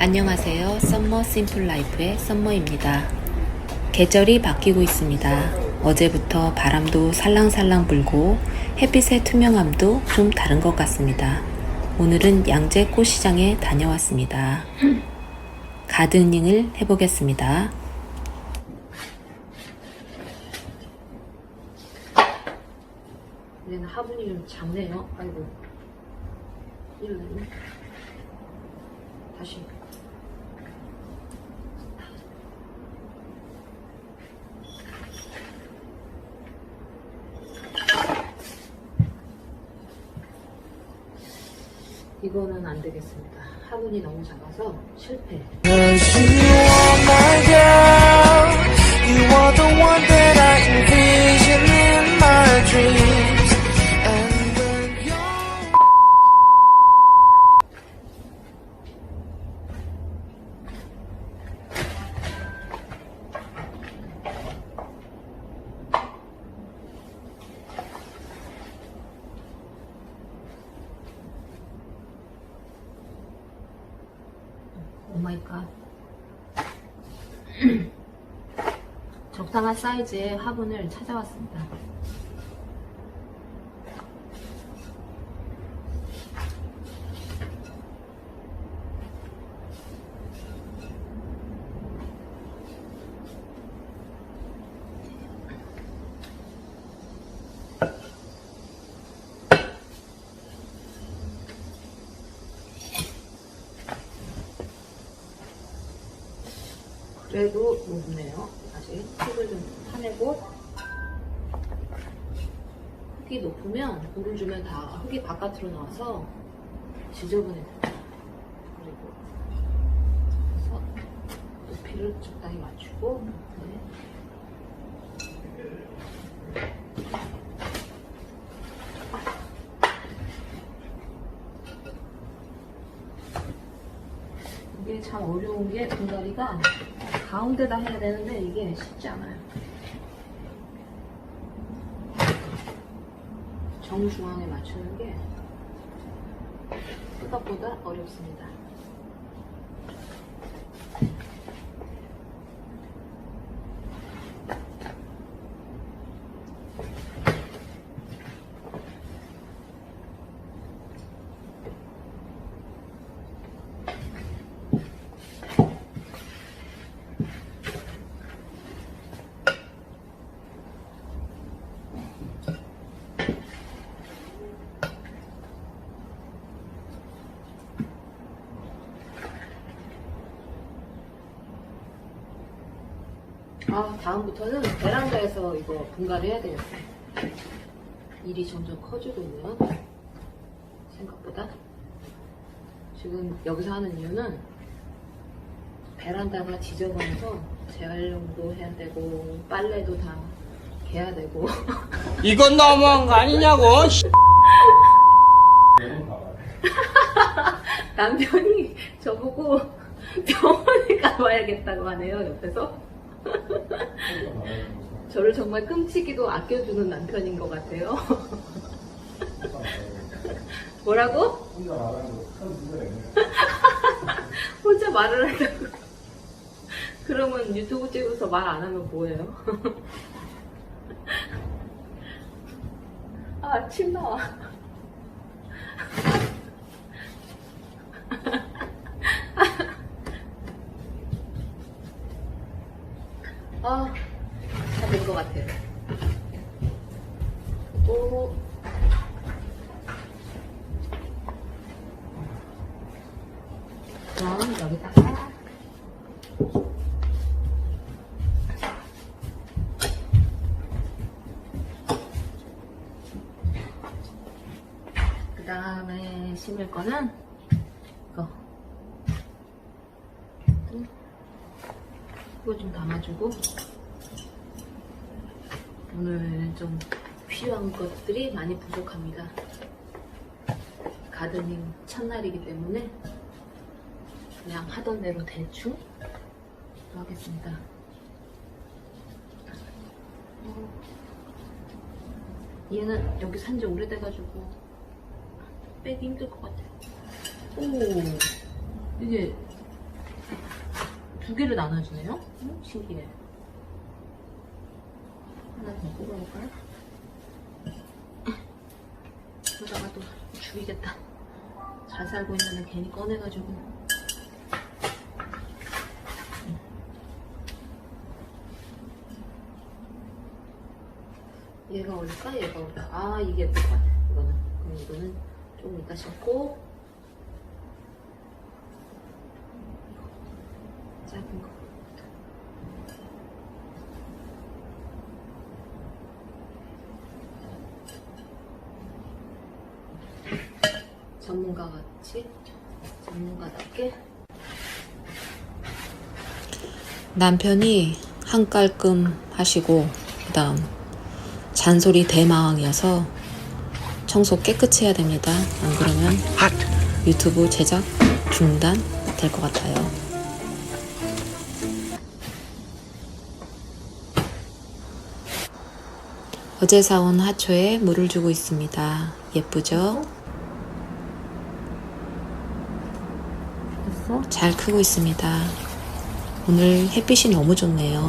안녕하세요. 썸머 심플 라이프의 썸머입니다. 계절이 바뀌고 있습니다. 어제부터 바람도 살랑살랑 불고 햇빛의 투명함도 좀 다른 것 같습니다. 오늘은 양재 꽃시장에 다녀왔습니다. 가드닝을 해보겠습니다. 얘는 화분이 좀 작네요. 아이고. 이러네. 다시. 이거는 안 되겠습니다. 화분이 너무 작아서 실패. 마이 갓. 적당한 사이즈의 화분을 찾아왔습니다. 그래도 높네요. 아직 흙을 좀 파내고 흙이 높으면 물을 주면 다 흙이 바깥으로 나와서 지저분해져요. 그리고 높이를 적당히 맞추고 네. 이게 참 어려운 게 분갈이가 가운데다 해야 되는데 이게 쉽지 않아요. 정중앙에 맞추는 게 생각보다 어렵습니다. 아, 다음부터는 베란다에서 이거 분갈이 해야 되겠어요. 일이 점점 커지고 있네요. 생각보다. 지금 여기서 하는 이유는 베란다가 지저분해서 재활용도 해야 되고, 빨래도 다 개야 되고. 이건 너무한 거 아니냐고. 남편이 저보고 병원에 가봐야겠다고 하네요, 옆에서. 저를 정말 끔찍이도 아껴주는 남편인 것 같아요. 뭐라고? 혼자 말을 한다고. 그러면 유튜브 찍어서 말 안 하면 뭐예요? 아, 침 나와. 아, 다 된 것 같아요. 오. 그럼 여기다가 그 다음에 심을 거는 이거. 이거 좀 담아주고. 오늘 좀 필요한 것들이 많이 부족합니다. 가드닝 첫날이기 때문에 그냥 하던 대로 대충 하겠습니다. 어, 얘는 여기 산지 오래돼가지고 빼기 힘들 것 같아요. 오, 이게 두 개를 나눠주네요? 음, 신기해. 하나 더 뽑아볼까요? 그러다가 또 죽이겠다. 잘 살고 있는데 괜히 꺼내가지고. 얘가 올까? 얘가 올까? 아, 이게 예쁠. 이거는. 그럼 이거는 조금 이따 심고. 짧은 거. 전문가 같이 전문가답게 남편이 한 깔끔 하시고 그다음 잔소리 대마왕이어서 청소 깨끗이 해야 됩니다. 안 그러면 유튜브 제작 중단 될 것 같아요. 어제 사온 하초에 물을 주고 있습니다. 예쁘죠? 잘 크고 있습니다. 오늘 햇빛이 너무 좋네요.